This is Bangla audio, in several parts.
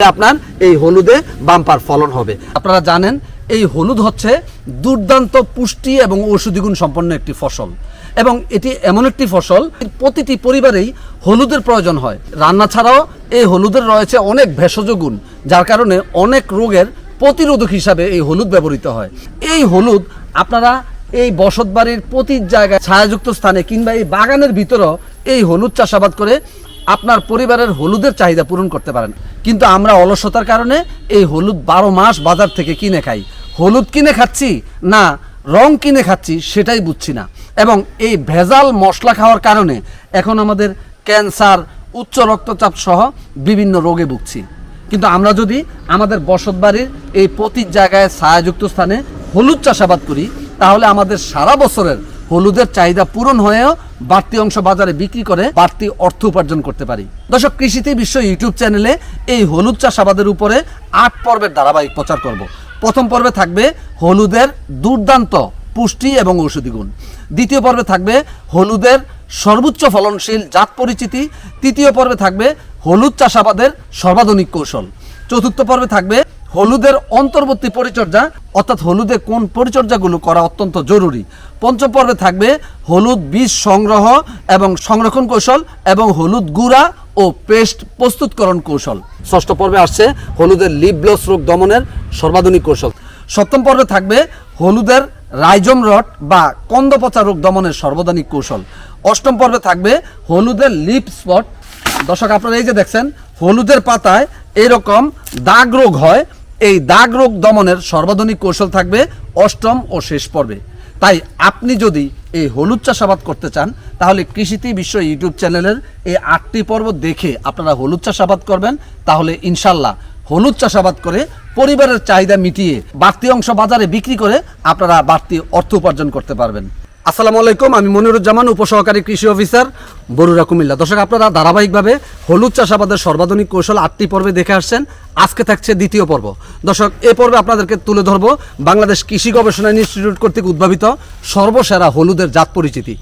আপনার এই হলুদে বাম্পার ফলন হবে। আপনারা জানেন, এই হলুদ হচ্ছে দুর্দান্ত পুষ্টি এবং ঔষধি গুণ সম্পন্ন একটি ফসল। এবং এটি এমন একটি ফসল, প্রতিটি পরিবারেই হলুদের প্রয়োজন হয়। রান্না ছাড়াও এই হলুদের রয়েছে অনেক ভেষজ গুণ, যার কারণে অনেক রোগের প্রতিরোধক হিসাবে এই হলুদ ব্যবহৃত হয়। এই হলুদ আপনারা এই বসতবাড়ির প্রতি জায়গায় ছায়াযুক্ত স্থানে কিংবা এই বাগানের ভিতরেও এই হলুদ চাষাবাদ করে আপনার পরিবারের হলুদের চাহিদা পূরণ করতে পারেন। কিন্তু আমরা অলসতার কারণে এই হলুদ বারো মাস বাজার থেকে কিনে খাই। হলুদ কিনে খাচ্ছি না রং কিনে খাচ্ছি সেটাই বুঝছি না। এবং এই ভেজাল মশলা খাওয়ার কারণে এখন আমাদের ক্যান্সার, উচ্চ রক্তচাপ সহ বিভিন্ন রোগে ভুগছি। কিন্তু আমরা যদি আমাদের বসতবাড়ির এই প্রতি জায়গায় ছায়াযুক্ত স্থানে হলুদ চাষাবাদ করি, তাহলে আমাদের সারা বছরের হলুদের চাহিদা পূরণ হয়েও বাড়তি অংশ বাজারে বিক্রি করে বাড়তি অর্থ উপার্জন করতে পারি। দর্শক, কৃষিতে বিশ্ব ইউটিউব চ্যানেলে এই হলুদ চাষাবাদের উপরে আট পর্বের ধারাবাহিক প্রচার করব। প্রথম পর্বে থাকবে হলুদের দুর্দান্ত পুষ্টি এবং ঔষধি গুণ। দ্বিতীয় পর্বে থাকবে হলুদের সর্বোচ্চ ফলনশীল জাত পরিচিতি। তৃতীয় পর্বে থাকবে হলুদ চাষাবাদের সর্বাধুনিক কৌশল। চতুর্থ পর্বে থাকবে হলুদের অন্তর্বর্তী পরিচর্যা, অর্থাৎ হলুদে কোন পরিচর্যাগুলো করা অত্যন্ত জরুরি। পঞ্চম পর্বে থাকবে হলুদ বীজ সংগ্রহ এবং সংরক্ষণ কৌশল এবং হলুদ গুঁড়া ও পেস্ট প্রস্তুতকরণ কৌশল। ষষ্ঠ পর্বে আসছে হলুদের লিপ ব্লস রোগ দমনের সর্বাধুনিক কৌশল। সপ্তম পর্বে থাকবে হলুদের রাইজম রট বা কন্দপচা রোগ দমনের সর্বাধুনিক কৌশল। অষ্টম পর্বে থাকবে হলুদের লিপ স্পট। দর্শক, আপনারা এই যে দেখছেন, হলুদের পাতায় এরকম দাগ রোগ হয় এই দাগ রোগ দমনের সর্বাধুনিক কৌশল থাকবে অষ্টম ও শেষ পর্বে। তাই আপনি যদি এই হলুদ চাষাবাদ করতে চান, তাহলে কৃষিতে বিশ্ব ইউটিউব চ্যানেলের এই আটটি পর্ব দেখে আপনারা হলুদ চাষাবাদ করবেন। তাহলে ইনশাল্লাহ হলুদ চাষাবাদ করে পরিবারের চাহিদা মিটিয়ে বাড়তি অংশ বাজারে বিক্রি করে আপনারা বাড়তি অর্থ উপার্জন করতে পারবেন। আসসালামু আলাইকুম, আমি মনিরুজ্জামান, উপসহকারী কৃষি অফিসার বরুরা কুমিল্লা। দর্শক, আপনারা ধারাবাহিকভাবে হলুদ চাষাবাদের সর্বাধুনিক কৌশল আটটি পর্বে দেখে আসছেন। আজকে থাকছে দ্বিতীয় পর্ব। দর্শক, এ পর্বে আপনাদেরকে তুলে ধরব বাংলাদেশ কৃষি গবেষণা ইনস্টিটিউট কর্তৃক উদ্ভাবিত সর্বসেরা হলুদের জাত পরিচিতি।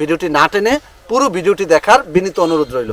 ভিডিওটি না টেনে পুরো ভিডিওটি দেখার বিনীত অনুরোধ রইল।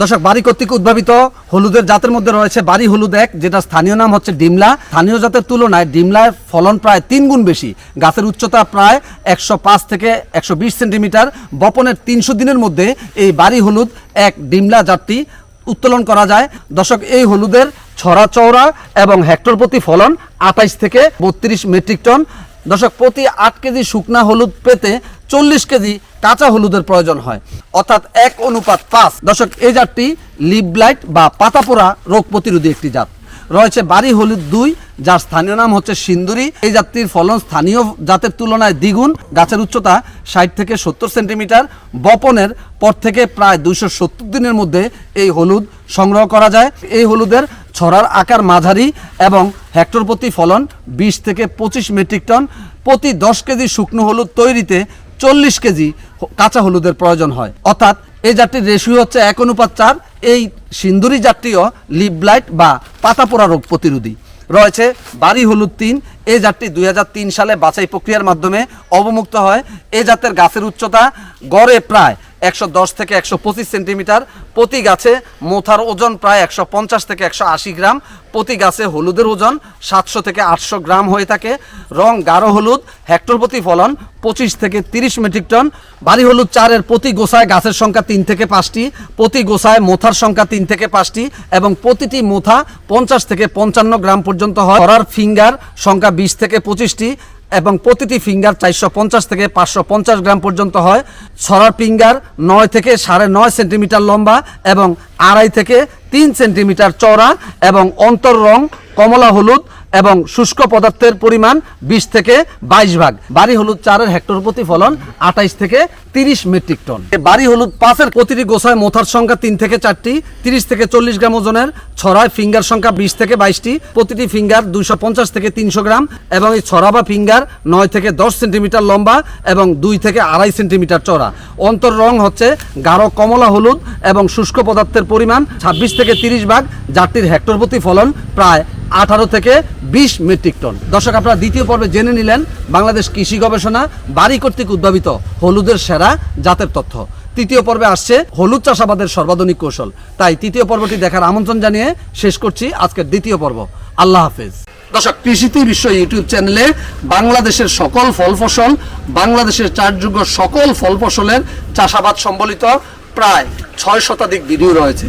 দর্শক, বাড়ি কর্তৃক উদ্ভাবিত হলুদের জাতের মধ্যে রয়েছে বাড়ি হলুদ এক যেটা স্থানীয় নাম হচ্ছে ডিমলা। স্থানীয় জাতের তুলনায় ডিমলার ফলন প্রায় তিন গুণ বেশি। গাছের উচ্চতা প্রায় একশো পাঁচ থেকে একশো বিশ সেন্টিমিটার। বপনের তিনশো দিনের মধ্যে এই বাড়ি হলুদ এক ডিমলা জাতটি উত্তোলন করা যায়। দর্শক, এই হলুদের ছড়া চওড়া এবং হেক্টর প্রতি ফলন আঠাইশ থেকে বত্রিশ মেট্রিক টন। দর্শক, প্রতি আট কেজি শুকনা হলুদ পেতে চল্লিশ কেজি কাঁচা হলুদের প্রয়োজন হয়। অর্থাৎ এক অনুপাত পাঁচ। দর্শক, এই জাতটি লিপ ব্লাইট বা পাতাপোড়া রোগ প্রতিরোধী একটি জাত। রয়েছে বাড়ি হলুদ দুই, যার স্থানীয় নাম হচ্ছে সিন্দুরি। এই জাতটির ফলন স্থানীয় জাতের তুলনায় দ্বিগুণ। গাছের উচ্চতা ষাট থেকে সত্তর সেন্টিমিটার। বপনের পর থেকে প্রায় দুইশো সত্তর দিনের মধ্যে এই হলুদ সংগ্রহ করা যায়। এই হলুদের ছড়ার আকার মাঝারি এবং হেক্টর প্রতি ফলন বিশ থেকে পঁচিশ মেট্রিক টন। প্রতি দশ কেজি শুকনো হলুদ তৈরিতে চল্লিশ কেজি কাঁচা হলুদের প্রয়োজন হয়। অর্থাৎ এই জাতটির রেশিও হচ্ছে এক অনুপাত চার। এই সিন্দুরি জাতটিও লিপ ব্লাইট বা পাতাপোড়া রোগ প্রতিরোধী। রয়েছে বাড়ি হলুদ তিন। এই জাতটি দুই হাজার তিন সালে বাছাই প্রক্রিয়ার মাধ্যমে অবমুক্ত হয়। এই জাতের গাছের উচ্চতা গড়ে প্রায় একশো দশ থেকে একশো পঁচিশ সেন্টিমিটার। প্রতি গাছে মোথার ওজন প্রায় একশো পঞ্চাশ থেকে একশো আশি গ্রাম, প্রতি গাছে হলুদের ওজন সাতশো থেকে আটশো গ্রাম হয়ে থাকে। রং গাঢ় হলুদ, হেক্টর প্রতি ফলন পঁচিশ থেকে তিরিশ মেট্রিক টন। বাড়ি হলুদ চারের প্রতি গোসায় গাছের সংখ্যা তিন থেকে পাঁচটি, প্রতি গোসায় মোথার সংখ্যা তিন থেকে পাঁচটি এবং প্রতিটি মোথা পঞ্চাশ থেকে পঞ্চান্ন গ্রাম পর্যন্ত হয়। করার ফিঙ্গার সংখ্যা বিশ থেকে পঁচিশটি এবং প্রতিটি ফিঙ্গার চারশো পঞ্চাশ থেকে পাঁচশো পঞ্চাশ গ্রাম পর্যন্ত হয়। ছড়ার ফিঙ্গার নয় থেকে সাড়ে নয় সেন্টিমিটার লম্বা এবং আড়াই থেকে তিন সেন্টিমিটার চওড়া এবং অন্তর রং কমলা হলুদ এবং শুষ্ক পদার্থের পরিমাণ বিশ থেকে বাইশ ভাগ। বাড়ি হলুদ চারের হেক্টর প্রতি ফলন আঠাইশ থেকে তিরিশ মেট্রিক টন। বাড়ি হলুদ পাঁচের প্রতিটি গোছায় মোথার সংখ্যা তিন থেকে চারটি, তিরিশ থেকে চল্লিশ গ্রাম ওজনের, ছড়ায় ফিঙ্গার সংখ্যা বিশ থেকে বাইশটি, প্রতিটি ফিঙ্গার দুইশো পঞ্চাশ থেকে তিনশো গ্রাম এবং এই ছড়া বা ফিঙ্গার নয় থেকে দশ সেন্টিমিটার লম্বা এবং দুই থেকে আড়াই সেন্টিমিটার চড়া অন্তর রং হচ্ছে গাঢ় কমলা হলুদ এবং শুষ্ক পদার্থের পরিমাণ ছাব্বিশ থেকে তিরিশ ভাগ, যাত্রীর হেক্টর প্রতি ফলন প্রায় আঠারো থেকে বিশ মেট্রিক টন। দর্শক, আপনারা দ্বিতীয় পর্বে জেনে নিলেন বাংলাদেশ কৃষি গবেষণা, বাড়ি কর্তৃক উদ্ভাবিত হলুদের সেরা জাতের তথ্য। তৃতীয় পর্বে আসছে হলুদ চাষাবাদের সর্বাধুনিক কৌশল। তাই তৃতীয় পর্বটি দেখার আমন্ত্রণ জানিয়ে শেষ করছি আজকের দ্বিতীয় পর্ব। আল্লাহ হাফেজ। দর্শক, কৃষিতে বিশ্ব ইউটিউব চ্যানেলে বাংলাদেশের সকল ফল ফসল, বাংলাদেশের চারযোগ্য সকল ফল ফসলের চাষাবাদ সম্বলিত প্রায় ছয় শতাধিক ভিডিও রয়েছে।